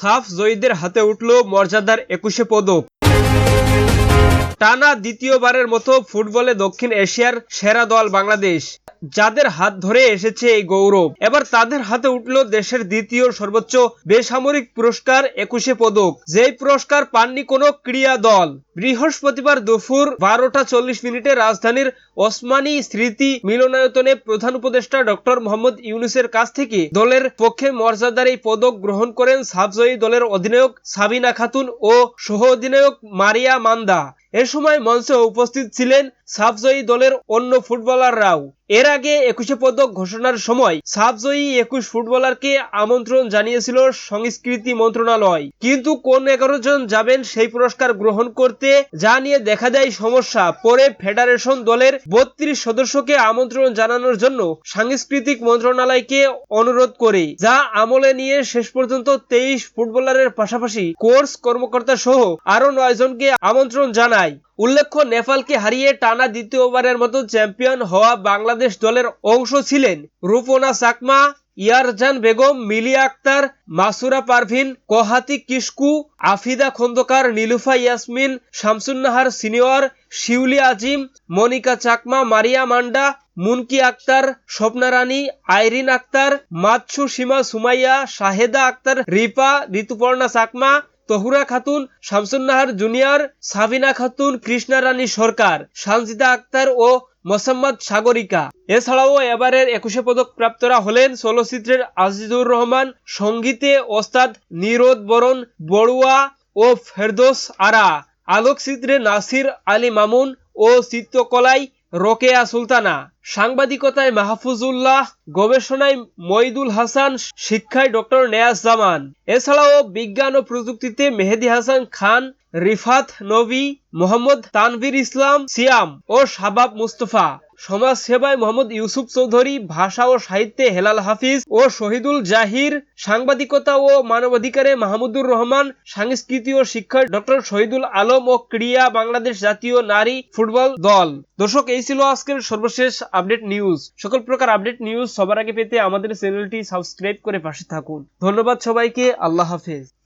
সাফ জয়ীদের হাতে উঠল মর্যাদার একুশে পদক। টানা দ্বিতীয়বারের মতো ফুটবলে দক্ষিণ এশিয়ার সেরা দল বাংলাদেশ। যাদের হাত ধরে এসেছে এই গৌরব। এবার তাদের হাতে উঠল দেশের দ্বিতীয় সর্বোচ্চ বেসামরিক পুরস্কার একুশে পদক। যেই পুরস্কার পাননি কোনো ক্রীড়া দল। বৃহস্পতিবার দুপুর বারোটা চল্লিশ মিনিটে রাজধানীর ওসমানী স্মৃতি মিলনায়তনে প্রধান উপদেষ্টা ডক্টর মোহাম্মদ ইউনুসের কাছ থেকে দলের পক্ষে মর্যাদার এই পদক গ্রহণ করেন সাবজয়ী দলের অধিনায়ক সাবিনা খাতুন ও সহ অধিনায়ক মারিয়া মান্দা। এ সময় মঞ্চে উপস্থিত ছিলেন সাবজয়ী দলের অন্য ফুটবলাররাও। এর আগে একুশে পদক ঘোষণার সময় সাবজয়ী একুশ ফুটবলারকে আমন্ত্রণ জানিয়েছিল সংস্কৃতি মন্ত্রণালয়। কিন্তু কোন এগারো জন যাবেন সেই পুরস্কার গ্রহণ করতে যা নিয়ে দেখা দেয় সমস্যা, পরে ফেডারেশন দলের বত্রিশ সদস্যকে আমন্ত্রণ জানানোর জন্য সাংস্কৃতিক মন্ত্রণালয়কে অনুরোধ করে, যা আমলে নিয়ে শেষ পর্যন্ত তেইশ ফুটবলারের পাশাপাশি কোর্স কর্মকর্তা সহ আরও নয় জনকে আমন্ত্রণ জানায়। উল্লেখ্য, নেপালকে হারিয়ে টানা দ্বিতীয়বারের মতো চ্যাম্পিয়ন হওয়া বাংলাদেশ দলের অংশ ছিলেন রূপনা চাকমা ইয়ারজান বেগম মিলিয়া আক্তার, মাসুরা পারভিন, কোহাতি কিসকু আফিদা খন্দকার, নীলুফা ইয়াসমিন, শামসুন্নাহার সিনিয়র, শিউলি আজিম, মনিকা চাকমা, মারিয়া মান্ডা, মুনকি আক্তার, স্বপ্না রানী, আইরিন আক্তার, মাতসু সীমা সুমাইয়া, শাহেদা আক্তার, রিপা, ঋতুপর্ণা চাকমা তহুরা খাতুন, শামসুন্নাহার জুনিয়র, সাবিনা খাতুন, কৃষ্ণা রানী সরকার, সানজিদা আক্তার ও মোসাম্মদ সাগরিকা। এছাড়াও এবারের একুশে পদক প্রাপ্তরা হলেন চলচ্চিত্রের আজিজুর রহমান, সঙ্গীতে ওস্তাদ নিরোদ বরণ, বড়ুয়া ও ফেরদোস আরা। আলোকচিত্রে নাসির আলী মামুন ও চিত্রকলায় রোকেয়া সুলতানা, সাংবাদিকতায় মাহফুজুল্লাহ, গবেষণায় মঈদুল হাসান, শিক্ষায় ডক্টর নেয়াজ জামান। এছাড়াও বিজ্ঞান ও প্রযুক্তিতে মেহেদি হাসান খান, রিফাত নবী, মোহাম্মদ তানভীর ইসলাম, সিয়াম ও শাবাব মুস্তফা। সমাজ সেবায় মোহাম্মদ ইউসুফ চৌধুরী, ভাষা ও সাহিত্যে হেলাল হাফিজ ও শহীদুল জাহির, সাংবাদিকতা ও মানবাধিকারে মাহমুদুর রহমান, সংস্কৃতি ও শিক্ষায় ডক্টর শহীদুল আলম ও ক্রিয়া বাংলাদেশ জাতীয় নারী ফুটবল দল। দর্শক, এই ছিল আজকের সর্বশেষ আপডেট নিউজ। সকল প্রকার আপডেট নিউজ সবার আগে পেতে আমাদের চ্যানেলটি সাবস্ক্রাইব করে পাশে থাকুন। ধন্যবাদ সবাইকে, আল্লাহ হাফেজ।